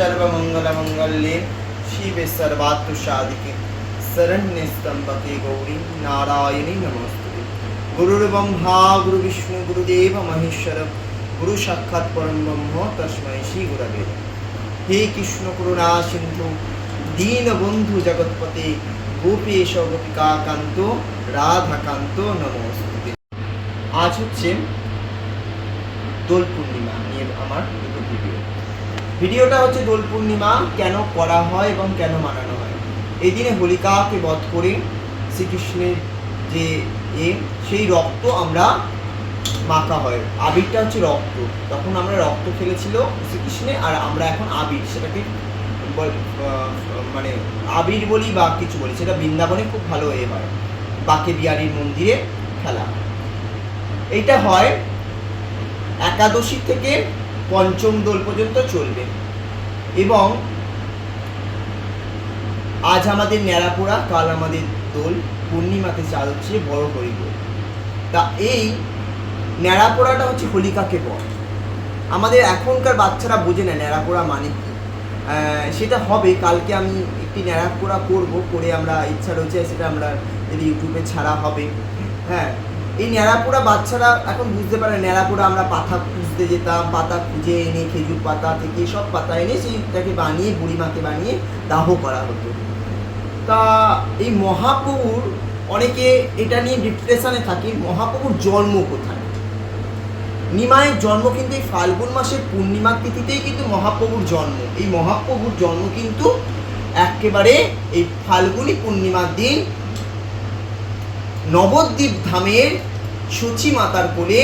सर्वमङ्गलमङ्गल्ये शिवे सर्वात्मसादिके शरण्ये स्तम्भके गौरी नारायणी नमोस्तुते गुरुर्ब्रह्मा, गुरुविष्णु, गुरुदेव, महेश्वर গুরু সাক্ষাৎ পরম ব্রহ্ম তস্মৈ শ্রী গুরবে হে কৃষ্ণ করুণা সিন্ধু দীনবন্ধু জগৎপতি গোপীশ গোপিকাকান্ত রাধাকান্ত নমস্তুতে আজ হচ্ছে দোল পূর্ণিমা, নিয়ে আমার দুটো ভিডিও ভিডিওটা হচ্ছে দোল পূর্ণিমা, কেন করা হয় এবং কেন মানানো হয়। এই দিনে হোলিকাকে বধ করে শ্রীকৃষ্ণের যে এ, সেই রক্ত আমরা মাখা হয়। আবিরটা হচ্ছে রক্ত। তখন আমরা রক্ত খেলেছিল শ্রীকৃষ্ণে আর আমরা এখন আবির। সেটাকে মানে আবির বলি বা কিছু বলি। সেটা বৃন্দাবনে খুব ভালো এ হয়। বাকে বিহারীর মন্দিরে খেলা। এইটা হয় একাদশী থেকে পঞ্চম দোল পর্যন্ত চলবে। এবং আজ আমাদের ন্যাড়াপোড়া, কাল আমাদের দোল, পূর্ণিমাতে চাল হচ্ছে বড় হরিদোল তা এই ন্যাড়াপোড়াটা হচ্ছে হোলিকাকে বল আমাদের এখনকার বাচ্চারা বোঝে না ন্যাড়াপোড়া মানে কি। সেটা হবে, কালকে আমি একটি ন্যাড়াপোড়া করব, করে আমরা ইচ্ছা রয়েছে সেটা আমরা যদি ইউটিউবে ছাড়া হবে। হ্যাঁ এই ন্যাড়াপোড়া বাচ্চারা এখন বুঝতে পারে ন্যাড়াপোড়া আমরা পাতা খুঁজতে যেতাম, পাতা খুঁজে এনে খেজুর পাতা থেকে সব পাতা এনে সেইটাকে বানিয়ে, বুড়িমাকে বানিয়ে দাহ করা হতো। তা এই মহাপ্রভুর অনেকে এটা নিয়ে ডিপ্রেশনে থাকে, মহাপ্রভুর জন্ম কোথায়? নিমায়ের জন্ম কিন্তু এই ফাল্গুন মাসের পূর্ণিমা তিথিতেই কিন্তু মহাপ্রভুর জন্ম। এই মহাপ্রভুর জন্ম কিন্তু একেবারে এই ফাল্গুনী পূর্ণিমার দিন নবদ্বীপ ধামের সূচি মাতার কোলে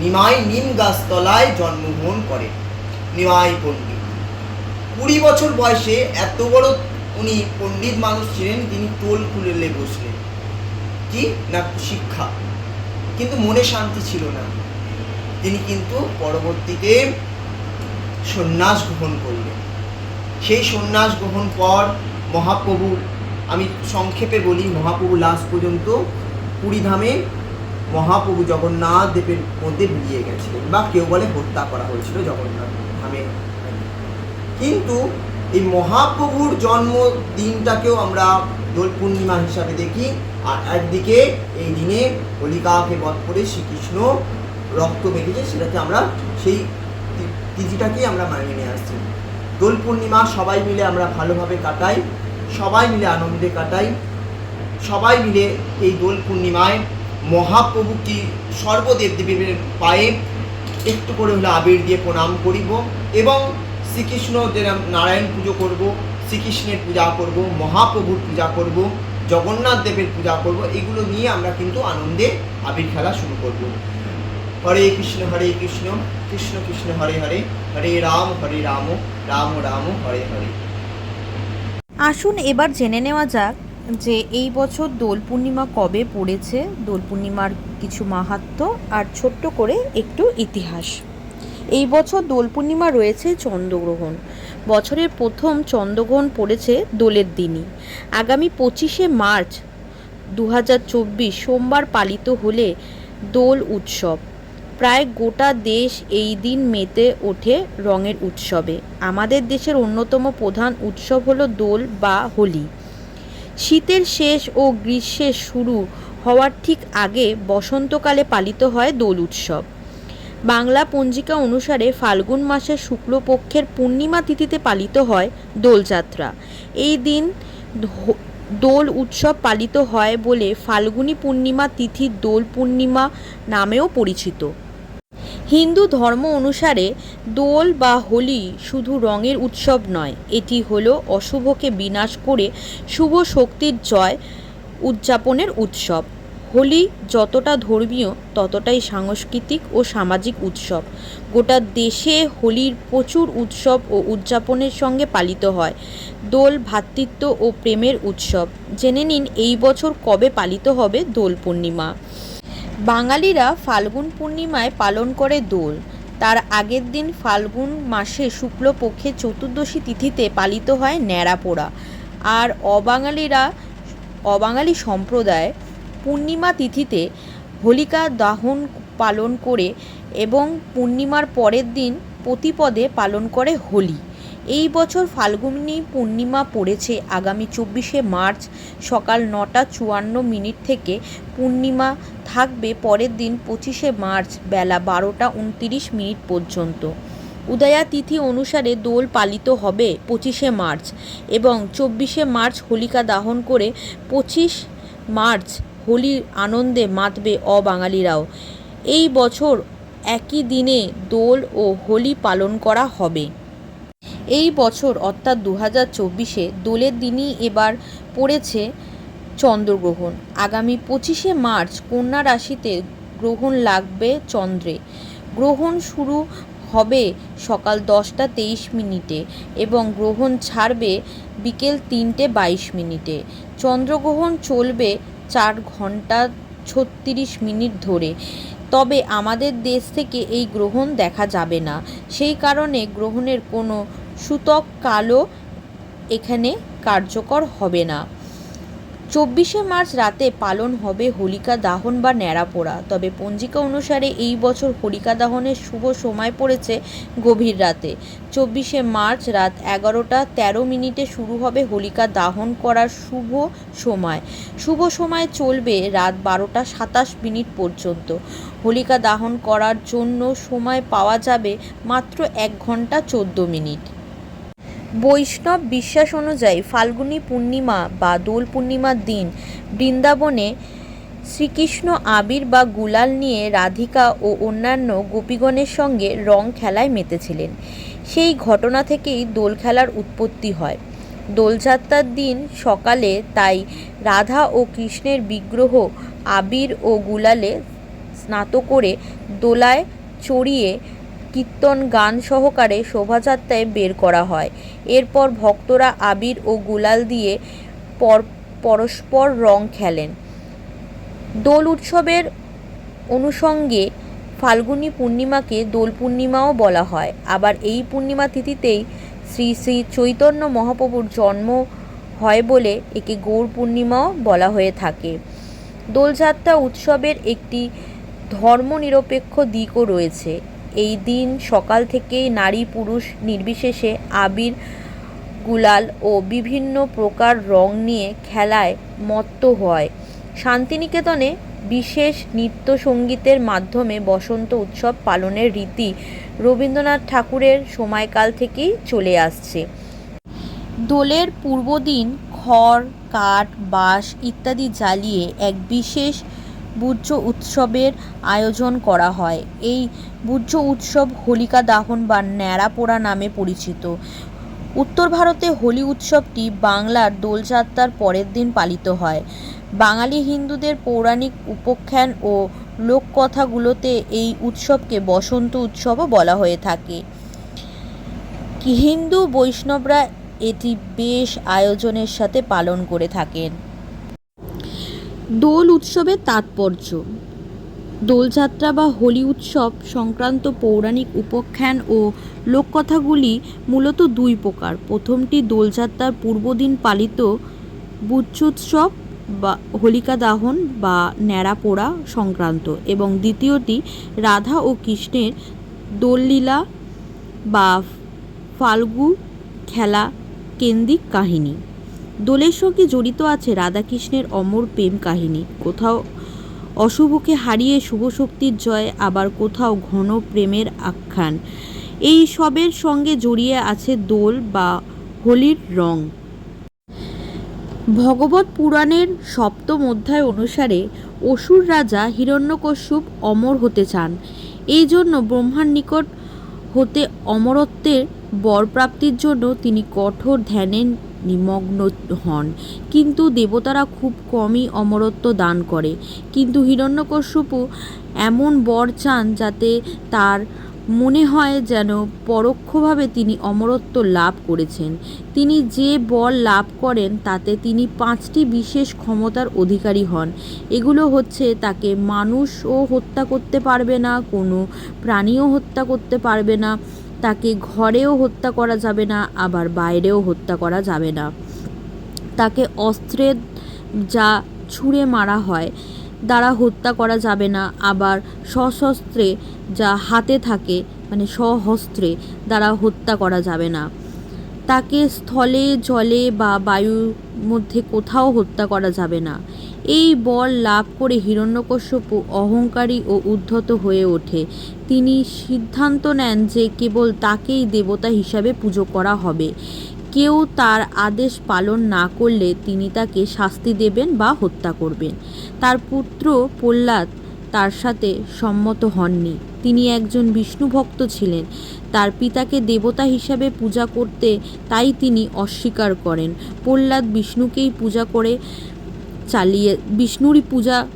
নিমাই নিম গাছতলায় জন্মগ্রহণ করে। নিমাই পণ্ডিত। কুড়ি বছর বয়সে এত বড় উনি পণ্ডিত মানুষ ছিলেন, তিনি টোল খুলে বসলেন। কি? না, শিক্ষা। কিন্তু মনে শান্তি ছিল না। তিনি কিন্তু পরবর্তীতে সন্ন্যাস গ্রহণ করলেন। সেই সন্ন্যাস গ্রহণ পর মহাপ্রভু, আমি সংক্ষেপে বলি, মহাপ্রভু লাস্ট পর্যন্ত পুরীধামে মহাপ্রভু জগন্নাথ দেবের মধ্যে মিলিয়ে গেছিলেন বা কেউ বলে হত্যা করা হয়েছিল জগন্নাথ ধামে। কিন্তু এই মহাপ্রভুর জন্মদিনটাকেও আমরা দোল পূর্ণিমা হিসাবে দেখি। আর একদিকে এই দিনে হোলিকাকে বধ করে শ্রীকৃষ্ণ রক্ত বেরিয়েছে সেটাকে আমরা সেই তিথিটাকেই আমরা মানিয়ে নিয়ে আসছি। দোল পূর্ণিমা সবাই মিলে আমরা ভালোভাবে কাটাই, সবাই মিলে আনন্দে কাটাই, সবাই মিলে এই দোল পূর্ণিমায় মহাপ্রভু কি সর্বদেব দেবীর পায়ে একটু করে হলে আবির দিয়ে প্রণাম করিব এবং শ্রীকৃষ্ণ যে নারায়ণ পুজো করব, শ্রীকৃষ্ণের পূজা করব, মহাপ্রভুর পূজা করব, জগন্নাথ দেবের পূজা করব, এগুলো নিয়ে আমরা কিন্তু আনন্দে আবির খেলা শুরু করব। হরে কৃষ্ণ হরে কৃষ্ণ কৃষ্ণ কৃষ্ণ, হরে হরে হরে রাম হরে রাম রাম রাম, হরে হরে। আসুন এবার জেনে নেওয়া যাক যে এই বছর দোল পূর্ণিমা কবে পড়েছে? দোল পূর্ণিমার কিছু মাহাত্ম্য আর ছোট্ট করে একটু ইতিহাস। এই বছর দোল পূর্ণিমা রয়েছে চন্দ্রগ্রহণ। বছরের প্রথম চন্দ্রগ্রহণ পড়েছে দোলের দিনই। আগামী পঁচিশে মার্চ দু হাজার চব্বিশ সোমবার পালিত হলে দোল উৎসব। প্রায় গোটা দেশ এই দিন মেতে ওঠে রঙের উৎসবে। আমাদের দেশের অন্যতম প্রধান উৎসব হলো দোল বা হোলি। শীতের শেষ ও গ্রীষ্মের শুরু হওয়ার ঠিক আগে বসন্তকালে পালিত হয় দোল উৎসব। বাংলা পঞ্জিকা অনুসারে ফাল্গুন মাসের শুক্লপক্ষের পূর্ণিমা তিথিতে পালিত হয় দোলযাত্রা এই দিন দোল উৎসব পালিত হয় বলে ফাল্গুনী পূর্ণিমা তিথি দোল পূর্ণিমা নামেও পরিচিত। হিন্দু ধর্ম অনুসারে দোল বা হোলি শুধু রঙের উৎসব নয়, এটি হলো অশুভকে বিনাশ করে শুভ শক্তির জয় উদযাপনের উৎসব। হোলি যতটা ধর্মীয়, ততটাই সাংস্কৃতিক ও সামাজিক উৎসব। গোটা দেশে হোলির প্রচুর উৎসব ও উদযাপনের সঙ্গে পালিত হয়। দোল ভ্রাতৃত্ব ও প্রেমের উৎসব। জেনে নিন এই বছর কবে পালিত হবে দোল পূর্ণিমা। বাঙালিরা ফাল্গুন পূর্ণিমায় পালন করে দোল। তার আগের দিন ফাল্গুন মাসে শুক্লপক্ষে চতুর্দশী তিথিতে পালিত হয় ন্যাড়াপোড়া আর অবাঙালিরা, অবাঙালি সম্প্রদায় পূর্ণিমা তিথিতে হোলিকা দাহন পালন করে এবং পূর্ণিমার পরের দিন প্রতিপদে পালন করে হোলি। এই বছর ফাল্গুনী পূর্ণিমা পড়েছে আগামী চব্বিশে মার্চ সকাল নটা চুয়ান্ন মিনিট থেকে পূর্ণিমা থাকবে পরের দিন পঁচিশে মার্চ বেলা বারোটা উনতিরিশ মিনিট পর্যন্ত। উদয়া তিথি অনুসারে দোল পালিত হবে পঁচিশে মার্চ এবং চব্বিশে মার্চ হোলিকা দাহন করে পঁচিশ মার্চ হোলির আনন্দে মাতবে অবাঙালিরাও। এই বছর একই দিনে দোল ও হোলি পালন করা হবে। এই বছর অর্থাৎ দু হাজার চব্বিশে দোলের দিনই এবার পড়েছে চন্দ্রগ্রহণ। আগামী পঁচিশে মার্চ কন্যা রাশিতে গ্রহণ লাগবে চন্দ্রে। গ্রহণ শুরু হবে সকাল দশটা তেইশ মিনিটে এবং গ্রহণ ছাড়বে বিকেল তিনটে বাইশ মিনিটে। চন্দ্রগ্রহণ চলবে চার ঘণ্টা ছত্রিশ মিনিট ধরে। তবে আমাদের দেশ থেকে এই গ্রহণ দেখা যাবে না। সেই কারণে গ্রহণের কোনো সূতক কালো এখানে কার্যকর হবে না। চব্বিশে মার্চ রাতে পালন হবে হোলিকা দাহন বা ন্যাড়াপোড়া তবে পঞ্জিকা অনুসারে এই বছর হোলিকা দাহনের শুভ সময় পড়েছে গভীর রাতে। চব্বিশে মার্চ রাত এগারোটা তেরো মিনিটে শুরু হবে হোলিকা দাহন করার শুভ সময়। শুভ সময় চলবে রাত বারোটা সাতাশ মিনিট পর্যন্ত। হোলিকা দাহন করার জন্য সময় পাওয়া যাবে মাত্র এক ঘণ্টা চোদ্দ মিনিট। বৈষ্ণব বিশ্বাস অনুযায়ী ফাল্গুনী পূর্ণিমা বা দোল পূর্ণিমার দিন বৃন্দাবনে শ্রীকৃষ্ণ আবির বা গুলাল নিয়ে রাধিকা ও অন্যান্য গোপীগণের সঙ্গে রং খেলায় মেতেছিলেন। সেই ঘটনা থেকেই দোল খেলার উৎপত্তি হয়। দোলযাত্রার দিন সকালে তাই রাধা ও কৃষ্ণের বিগ্রহ আবির ও গুলালে স্নাত করে দোলায় চড়িয়ে কীর্তন গান সহকারে শোভাযাত্রায় বের করা হয়। এরপর ভক্তরা আবির ও গুলাল দিয়ে পর, পরস্পর রং খেলেন। দোল উৎসবের অনুষঙ্গে ফাল্গুনী পূর্ণিমাকে দোল পূর্ণিমাও বলা হয়। আবার এই পূর্ণিমা তিথিতেই শ্রী শ্রী চৈতন্য মহাপ্রভুর জন্ম হয় বলে একে গৌর পূর্ণিমাও বলা হয়ে থাকে। দোলযাত্রা উৎসবের একটি ধর্মনিরপেক্ষ দিকও রয়েছে। এই দিন সকাল থেকেই নারী পুরুষ নির্বিশেষে আবির, গুলাল ও বিভিন্ন প্রকার রং নিয়ে খেলায় মত্ত হয়। শান্তিনিকেতনে বিশেষ নৃত্য সঙ্গীতের মাধ্যমে বসন্ত উৎসব পালনের রীতি রবীন্দ্রনাথ ঠাকুরের সময়কাল থেকেই চলে আসছে। দোলের পূর্বদিন খড়, কাঠ, বাঁশ ইত্যাদি জ্বালিয়ে এক বিশেষ বুজ্জ উৎসবের আয়োজন করা হয়। এই বুজ্জ উৎসব হোলিকা দাহন বা ন্যাড়া পোড়া নামে পরিচিত। উত্তর ভারতে হোলি উৎসবটি বাংলার দোলযাত্রার পরের দিন পালিত হয়। বাঙালি হিন্দুদের পৌরাণিক উপখ্যান ও লোককথাগুলোতে এই উৎসবকে বসন্ত উৎসবও বলা হয়ে থাকে। হিন্দু বৈষ্ণবরা এটি বেশ আয়োজনের সাথে পালন করে থাকেন। দোল উৎসবের তাৎপর্য। দোলযাত্রা বা হোলি উৎসব সংক্রান্ত পৌরাণিক উপাখ্যান ও লোককথাগুলি মূলত দুই প্রকার। প্রথমটি দোলযাত্রার পূর্বদিন পালিত বুচ্চোৎসব বা হোলিকা দাহন বা ন্যাড়া পোড়া সংক্রান্ত এবং দ্বিতীয়টি রাধা ও কৃষ্ণের দোললীলা বা ফাল্গু খেলা কেন্দ্রিক কাহিনী। দোলের সঙ্গে জড়িত আছে রাধাকৃষ্ণের অমর প্রেম কাহিনী। কোথাও অশুভকে হারিয়ে শুভ শক্তির জয়, আবার কোথাও ঘন প্রেমের আখ্যান। এই সবের সঙ্গে জড়িয়ে আছে দোল বা হোলির রং। ভগবত পুরাণের সপ্তম অধ্যায় অনুসারে অসুর রাজা হিরণ্যকশ্যপ অমর হতে চান। এই জন্য ব্রহ্মার নিকট হতে অমরত্বের বর প্রাপ্তির জন্য তিনি কঠোর ধ্যানে নিমগ্ন হন। কিন্তু দেবতারা খুব কমই অমরত্ব দান করে। কিন্তু হিরণ্যকশ্যপু এমন বর চান যাতে তার মনে হয় যেন পরোক্ষভাবে তিনি অমরত্ব লাভ করেছেন। তিনি যে বল লাভ করেন, তাতে তিনি পাঁচটি বিশেষ ক্ষমতার অধিকারী হন। এগুলো হচ্ছে তাকে মানুষও হত্যা করতে পারবে না, কোনো প্রাণীও হত্যা করতে পারবে না তাকে ঘরেও হত্যা করা যাবে না, আবার বাইরেও হত্যা করা যাবে না। তাকে অস্ত্রের যা ছুঁড়ে মারা হয় দ্বারা হত্যা করা যাবে না, আবার সশস্ত্রে যা হাতে থাকে মানে সহস্ত্রে দ্বারা হত্যা করা যাবে না। তাকে স্থলে, জলে বা বায়ুর মধ্যে কোথাও হত্যা করা যাবে না। এই বল লাভ করে হিরণ্যকশ্যপু অহংকারী ও উদ্ধত হয়ে ওঠে। তিনি সিদ্ধান্ত নেন যে কেবল তাকেই দেবতা হিসাবে পুজো করা হবে। কেউ তার আদেশ পালন না করলে তিনি তাকে শাস্তি দেবেন বা হত্যা করবেন। তার পুত্র প্রহ্লাদ তার সাথে সম্মত হননি। তিনি একজন বিষ্ণু ভক্ত ছিলেন। তার পিতাকে দেবতা হিসাবে পূজা করতে তাই তিনি অস্বীকার করেন। প্রহ্লাদ বিষ্ণুকেই পূজা করে চালিয়ে বিষ্ণুরই পূজা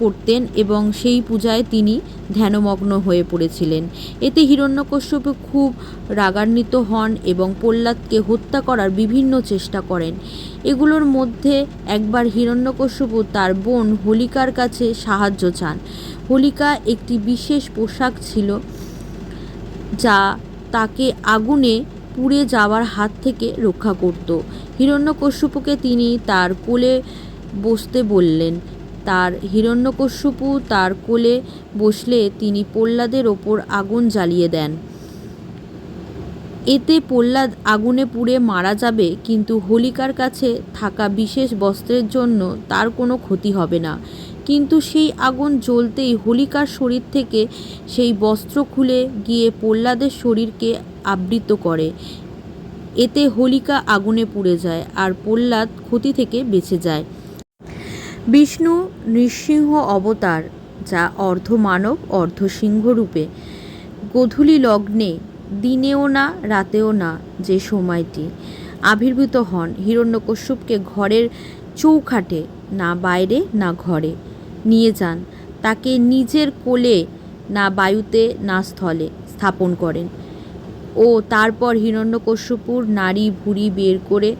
করতেন এবং সেই পূজায় তিনি ধ্যানমগ্ন হয়ে পড়েছিলেন। এতে হিরণ্যকশ্যপু খুব রাগান্বিত হন এবং প্রহ্লাদকে হত্যা করার বিভিন্ন চেষ্টা করেন। এগুলোর মধ্যে একবার হিরণ্যকশ্যপু তার বোন হোলিকার কাছে সাহায্য চান। হোলিকা একটি বিশেষ পোশাক ছিল যা তাকে আগুনে পুড়ে যাওয়ার হাত থেকে রক্ষা করত। হিরণ্যকশ্যপুকে তিনি তার কোলে বসতে বললেন তার হিরণ্যকশ্যপু তার কোলে বসলে তিনি প্রহ্লাদের ওপর আগুন জ্বালিয়ে দেন। এতে প্রহ্লাদ আগুনে পুড়ে মারা যাবে, কিন্তু হোলিকার কাছে থাকা বিশেষ বস্ত্রের জন্য তার কোনো ক্ষতি হবে না। কিন্তু সেই আগুন জ্বলতেই হোলিকার শরীর থেকে সেই বস্ত্র খুলে গিয়ে প্রহ্লাদের শরীরকে আবৃত করে। এতে হোলিকা আগুনে পুড়ে যায় আর প্রহ্লাদ ক্ষতি থেকে বেঁচে যায়। বিষ্ণু নৃসিংহ অবতার, যা অর্ধ মানব অর্ধ সিংহ রূপে। গোধূলি লগ্নে, দিনেও না, রাতেও না, যে সময়টি। আবির্ভূত হন হিরণ্যকশ্যপকে ঘরের চৌখাটে, না বাইরে, না ঘরে। নিয়ে যান। তাকে নিজের কোলে, না বায়ুতে, না স্থলে স্থাপন করেন। ও তারপর হিরণ্যকশ্যপুর নারী ভুঁড়ি বের করে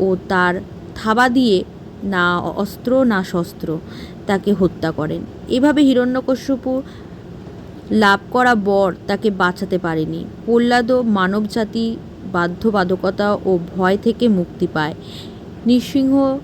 ও তার থাবা দিয়ে না অস্ত্র, না শস্ত্র তাকে হত্যা করেন। এভাবে হিরণ্যকশ্যপু লাভ করা বর তাকে বাঁচাতে পারেনি। প্রহ্লাদও মানবজাতি বাধ্যবাধকতা ও ভয় থেকে মুক্তি পায়। নৃসিংহ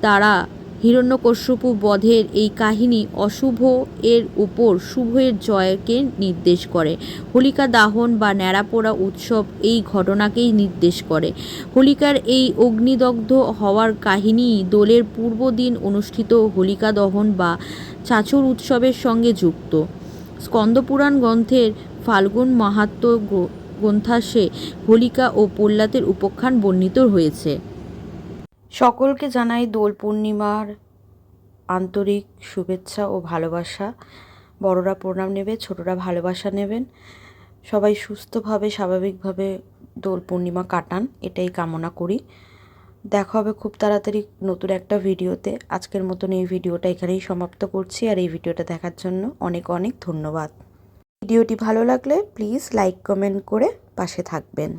তারা হিরণ্যকশ্যপু বধের এই কাহিনী অশুভ এর উপর শুভের জয়কে নির্দেশ করে। হোলিকা দাহন বা ন্যাড়াপোড়া উৎসব এই ঘটনাকেই নির্দেশ করে। হোলিকার এই অগ্নিদগ্ধ হওয়ার কাহিনী দোলের পূর্বদিন অনুষ্ঠিত হোলিকা দহন বা চাচর উৎসবের সঙ্গে যুক্ত। স্কন্দপুরাণ গ্রন্থের ফাল্গুন মাহাত্ম্য গ্র- গ্রন্থাসে হোলিকা ও প্রহ্লাদের উপখ্যান বর্ণিত হয়েছে। সকলকে জানাই দোল পূর্ণিমার আন্তরিক শুভেচ্ছা ও ভালোবাসা। বড়রা প্রণাম নেবে, ছোটরা ভালোবাসা নেবেন। সবাই সুস্থভাবে, স্বাভাবিকভাবে দোল পূর্ণিমা কাটান, এটাই কামনা করি। দেখা হবে খুব তাড়াতাড়ি নতুন একটা ভিডিওতে। আজকের মতন এই ভিডিওটা এখানেই সমাপ্ত করছি, আর এই ভিডিওটা দেখার জন্য অনেক অনেক ধন্যবাদ। ভিডিওটি ভালো লাগলে প্লিজ লাইক, কমেন্ট করে পাশে থাকবেন।